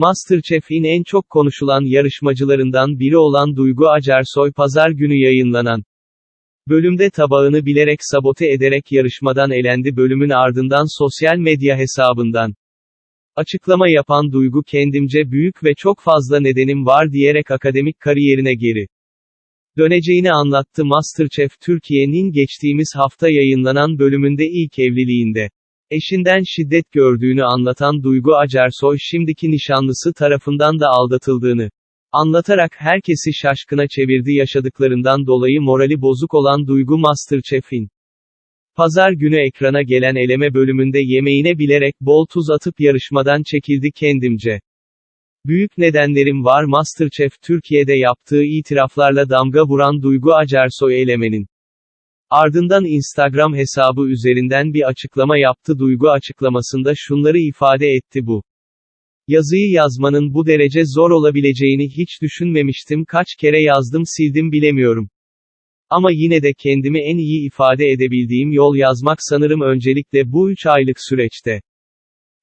MasterChef'in en çok konuşulan yarışmacılarından biri olan Duygu Acarsoy pazar günü yayınlanan bölümde tabağını bilerek sabote ederek yarışmadan elendi. Bölümün ardından sosyal medya hesabından açıklama yapan Duygu kendimce büyük ve çok fazla nedenim var diyerek akademik kariyerine geri döneceğini anlattı. MasterChef Türkiye'nin geçtiğimiz hafta yayınlanan bölümünde ilk evliliğinde eşinden şiddet gördüğünü anlatan Duygu Acarsoy şimdiki nişanlısı tarafından da aldatıldığını anlatarak herkesi şaşkına çevirdi yaşadıklarından dolayı morali bozuk olan Duygu Masterchef'in Pazar günü ekrana gelen eleme bölümünde yemeğine bilerek bol tuz atıp yarışmadan çekildi kendimce. Büyük nedenlerim var Masterchef Türkiye'de yaptığı itiraflarla damga vuran Duygu Acarsoy elemenin. Ardından Instagram hesabı üzerinden bir açıklama yaptı Duygu açıklamasında şunları ifade etti bu. Yazıyı yazmanın bu derece zor olabileceğini hiç düşünmemiştim kaç kere yazdım sildim bilemiyorum. Ama yine de kendimi en iyi ifade edebildiğim yol yazmak sanırım öncelikle bu 3 aylık süreçte.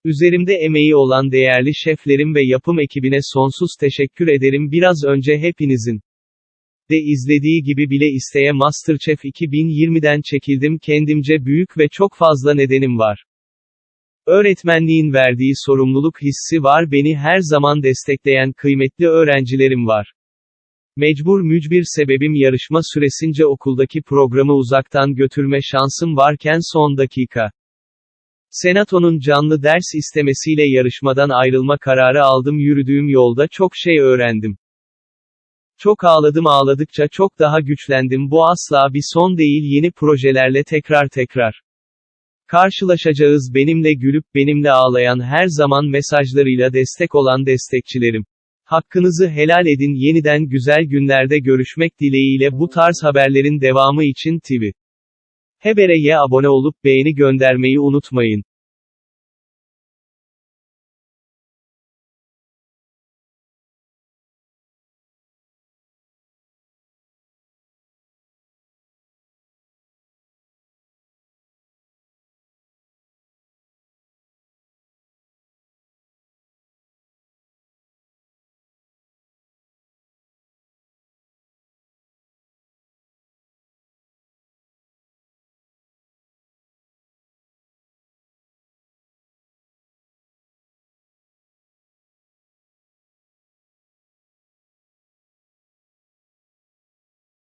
Üzerimde emeği olan değerli şeflerim ve yapım ekibine sonsuz teşekkür ederim biraz önce hepinizin de izlediği gibi bile isteye MasterChef 2020'den çekildim kendimce büyük ve çok fazla nedenim var. Öğretmenliğin verdiği sorumluluk hissi var beni her zaman destekleyen kıymetli öğrencilerim var. Mecbur mücbir sebebim yarışma süresince okuldaki programı uzaktan götürme şansım varken son dakika. Senato'nun canlı ders istemesiyle yarışmadan ayrılma kararı aldım yürüdüğüm yolda çok şey öğrendim. Çok ağladım ağladıkça çok daha güçlendim bu asla bir son değil yeni projelerle tekrar tekrar. Karşılaşacağız benimle gülüp benimle ağlayan her zaman mesajlarıyla destek olan destekçilerim. Hakkınızı helal edin yeniden güzel günlerde görüşmek dileğiyle bu tarz haberlerin devamı için TV. Haber'e abone olup beğeni göndermeyi unutmayın.